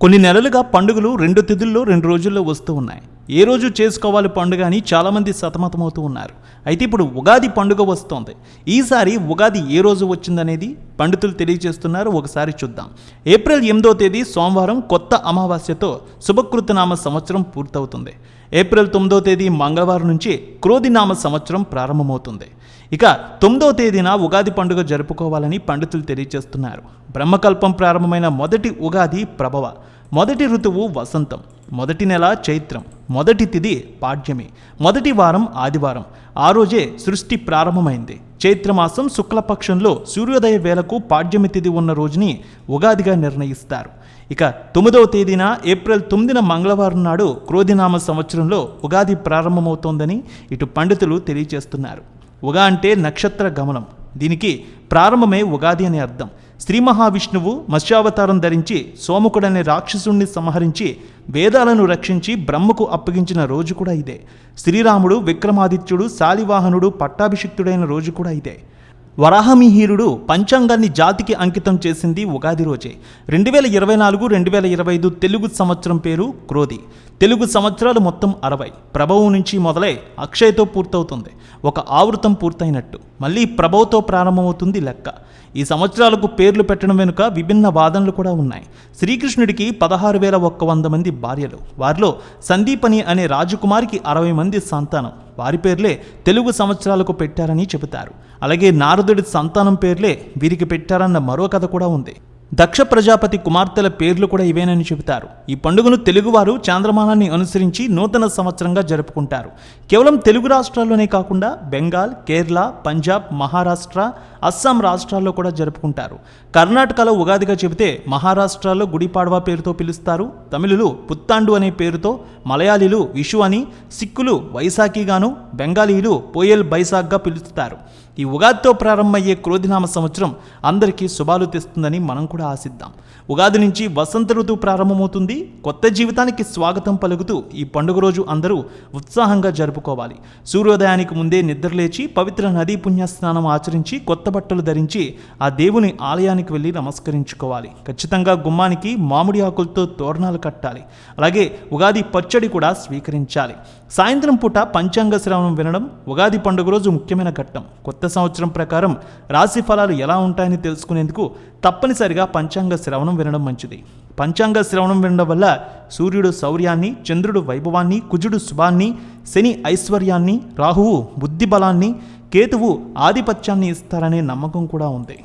కొన్ని నెలలుగా పండుగలు రెండు తిథుల్లో రెండు రోజుల్లో వస్తూ ఉన్నాయి. ఏ రోజు చేసుకోవాలి పండుగ అని చాలామంది సతమతమవుతూ ఉన్నారు. అయితే ఇప్పుడు ఉగాది పండుగ వస్తోంది. ఈసారి ఉగాది ఏ రోజు వచ్చిందనేది పండితులు తెలియజేస్తున్నారు. ఒకసారి చూద్దాం. ఏప్రిల్ ఎనిమిదో తేదీ సోమవారం కొత్త అమావాస్యతో శుభకృతనామ సంవత్సరం పూర్తవుతుంది. ఏప్రిల్ తొమ్మిదో తేదీ మంగళవారం నుంచి క్రోధినామ సంవత్సరం ప్రారంభమవుతుంది. ఇక తొమ్మిదవ తేదీన ఉగాది పండుగ జరుపుకోవాలని పండితులు తెలియజేస్తున్నారు. బ్రహ్మకల్పం ప్రారంభమైన మొదటి ఉగాది ప్రభవ. మొదటి ఋతువు వసంతం. మొదటి నెల చైత్రం. మొదటి తిథి పాడ్యమి మొదటి వారం ఆదివారం. ఆ రోజే సృష్టి ప్రారంభమైంది. చైత్రమాసం శుక్లపక్షంలో సూర్యోదయ వేళకు పాడ్యమి తిథి ఉన్న రోజుని ఉగాదిగా నిర్ణయిస్తారు. ఇక తొమ్మిదవ తేదీన ఏప్రిల్ తొమ్మిదిన మంగళవారం నాడు క్రోధినామ సంవత్సరంలో ఉగాది ప్రారంభమవుతోందని ఇటు పండితులు తెలియజేస్తున్నారు. ఉగా అంటే నక్షత్ర గమనం. దీనికి ప్రారంభమే ఉగాది అనే అర్థం. శ్రీ మహావిష్ణువు మత్స్యావతారం ధరించి సోముకుడనే రాక్షసుణ్ణి సంహరించి వేదాలను రక్షించి బ్రహ్మకు అప్పగించిన రోజు కూడా ఇదే. శ్రీరాముడు విక్రమాదిత్యుడు శాలివాహనుడు పట్టాభిషిక్తుడైన రోజు కూడా ఇదే. వరాహమిహీరుడు పంచాంగాన్ని జాతికి అంకితం చేసింది ఉగాది రోజే. రెండు వేల ఇరవై నాలుగు రెండు వేల ఇరవై ఐదు తెలుగు సంవత్సరం పేరు క్రోధి. తెలుగు సంవత్సరాలు మొత్తం అరవై. ప్రభవం నుంచి మొదలై అక్షయతో పూర్తవుతుంది. ఒక ఆవృతం పూర్తయినట్టు. మళ్ళీ ప్రభవతో ప్రారంభమవుతుంది లెక్క. ఈ సంవత్సరాలకు పేర్లు పెట్టడం వెనుక విభిన్న వాదనలు కూడా ఉన్నాయి. శ్రీకృష్ణుడికి పదహారు వేల ఒక్క వంద మంది భార్యలు. వారిలో సందీపని అనే రాజకుమారికి అరవై మంది సంతానం. వారి పేర్లే తెలుగు సంవత్సరాలకు పెట్టారని చెబుతారు. అలాగే నారదుడి సంతానం పేర్లే వీరికి పెట్టారన్న మరో కథ కూడా ఉంది. దక్ష ప్రజాపతి కుమార్తెల పేర్లు కూడా ఇవేనని చెబుతారు. ఈ పండుగను తెలుగువారు చాంద్రమానాన్ని అనుసరించి నూతన సంవత్సరంగా జరుపుకుంటారు. కేవలం తెలుగు రాష్ట్రాల్లోనే కాకుండా బెంగాల్ కేరళ పంజాబ్ మహారాష్ట్ర అస్సాం రాష్ట్రాల్లో కూడా జరుపుకుంటారు. కర్ణాటకలో ఉగాదిగా చెబితే మహారాష్ట్రలో గుడిపాడవా పేరుతో పిలుస్తారు. తమిళులు పుత్తాండు అనే పేరుతో మలయాళీలు విషు అని సిక్కులు వైశాఖిగాను బెంగాలీలు పోయల్ బైసాగ్గా పిలుస్తారు. ఈ ఉగాదితో ప్రారంభమయ్యే క్రోధినామ సంవత్సరం అందరికీ శుభాలు తెస్తుందని మనం కూడా ఆశిద్దాం. ఉగాది నుంచి వసంత ఋతువు ప్రారంభమవుతుంది. కొత్త జీవితానికి స్వాగతం పలుకుతూ ఈ పండుగ రోజు అందరూ ఉత్సాహంగా జరుపుకోవాలి. సూర్యోదయానికి ముందే నిద్రలేచి పవిత్ర నదీ పుణ్యస్నానం ఆచరించి కొత్త బట్టలు ధరించి ఆ దేవుని ఆలయానికి వెళ్ళి నమస్కరించుకోవాలి. ఖచ్చితంగా గుమ్మానికి మామిడి ఆకులతో తోరణాలు కట్టాలి. అలాగే ఉగాది పచ్చడి కూడా స్వీకరించాలి. సాయంత్రం పూట పంచాంగ శ్రవణం వినడం ఉగాది పండుగ రోజు ముఖ్యమైన ఘట్టం. కొత్త సంవత్సరం ప్రకారం రాశి ఫలాలు ఎలా ఉంటాయని తెలుసుకునేందుకు తప్పనిసరిగా పంచాంగ శ్రవణం వినడం మంచిది. పంచాంగ శ్రవణం వినడం వల్ల సూర్యుడు శౌర్యాన్ని చంద్రుడు వైభవాన్ని కుజుడు శుభాన్ని శని ఐశ్వర్యాన్ని రాహువు బుద్ధి బలాన్ని కేతువు ఆధిపత్యాన్ని ఇస్తారనే నమ్మకం కూడా ఉంది.